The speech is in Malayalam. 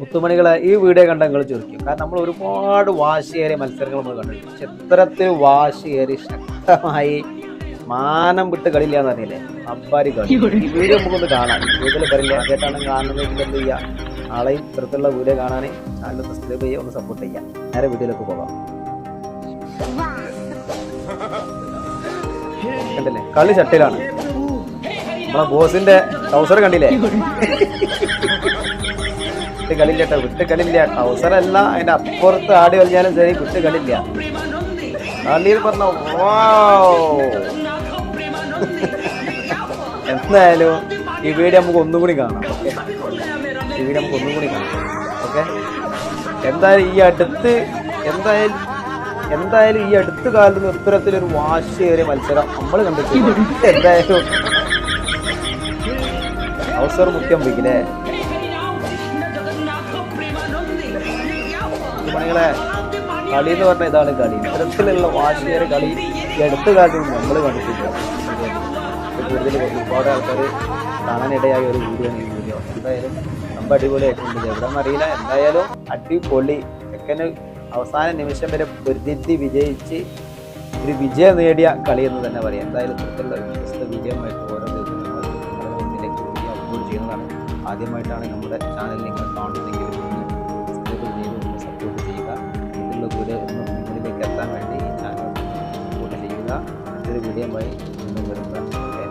മുത്തുമണികളെ ഈ വീഡിയോ കണ്ട നിങ്ങൾ ചോദിക്കും. കാരണം നമ്മൾ ഒരുപാട് വാശിയേറിയ മത്സരങ്ങൾ നമ്മൾ കണ്ടിട്ടുണ്ട്. പക്ഷെ ഇത്തരത്തിൽ വാശിയേറി ശക്തമായി മാനം വിട്ട് കളിയില്ല എന്ന് അറിയില്ലേ? അബ്ബാരി കളി. ഈ വീഡിയോ നമുക്കൊന്ന് കാണാം. വീട്ടിൽ പറയില്ല ആദ്യമായിട്ടാണ് കാണുന്നതെങ്കിൽ എന്ത് ചെയ്യുക നാളെയും ഇത്തരത്തിലുള്ള വീഡിയോ കാണാൻ ചാനൽ സബ്സ്ക്രൈബ് ചെയ്യുക ഒന്ന് സപ്പോർട്ട് ചെയ്യാം നേരെ വീഡിയോയിലേക്ക് പോകാം. കണ്ടില്ലേ? കളി ചട്ടിലാണ്. നമ്മളെ ബോസിന്റെ ട്രൗസർ കണ്ടില്ലേ? വിട്ട് കളില്ല കേട്ടോ വിട്ട് കളില്ല ട്രൗസർ അതിന്റെ അപ്പുറത്ത് ആടി വലിഞ്ഞാലും ശരി വിട്ട് കളില്ല പറഞ്ഞു എന്തായാലും ഈ വീഡിയോ നമുക്ക് ഒന്നും കൂടി കാണാം. ഓക്കെ ഈ വീഡിയോ നമുക്ക് ഒന്നും കൂടി കാണാം. ഓക്കെ? എന്തായാലും ഈ അടുത്ത് എന്തായാലും എന്തായാലും ഈ അടുത്ത കാലത്ത് ഇത്തരത്തിലൊരു വാശിയേറിയ മത്സരം നമ്മൾ കണ്ടിട്ടുണ്ട്. എന്തായാലും അവസരം മുഖ്യം പോയിക്കില്ലേ മണികളെ കളി എന്ന് പറഞ്ഞാൽ ഇതാണ് കളി. ഇത്തരത്തിലുള്ള വാശിയേറെ കളി എടുത്തു കാട്ടി നമ്മൾ കണ്ടിട്ടില്ല. ഒരുപാട് ആൾക്കാർ കാണാനിടയായ ഒരു വീഡിയോ വീഡിയോ എന്തായാലും നമ്മൾ അടിപൊളിയായിട്ടുണ്ട്. എവിടെ അറിയില്ല. എന്തായാലും അടിപൊളി. സെക്കൻഡ് അവസാന നിമിഷം വരെ പൊരുതിരുത്തി വിജയിച്ച് ഒരു വിജയം നേടിയ കളി എന്ന് തന്നെ പറയാം. എന്തായാലും ഇത്തരത്തിലുള്ള വ്യത്യസ്ത വിജയമായിട്ട് ഓരോ ദിവസം അപ്ലോഡ് ചെയ്യുന്നതാണ്. ആദ്യമായിട്ടാണ് നമ്മുടെ ചാനൽ നിങ്ങൾ കാണുന്നതെങ്കിൽ dari media baik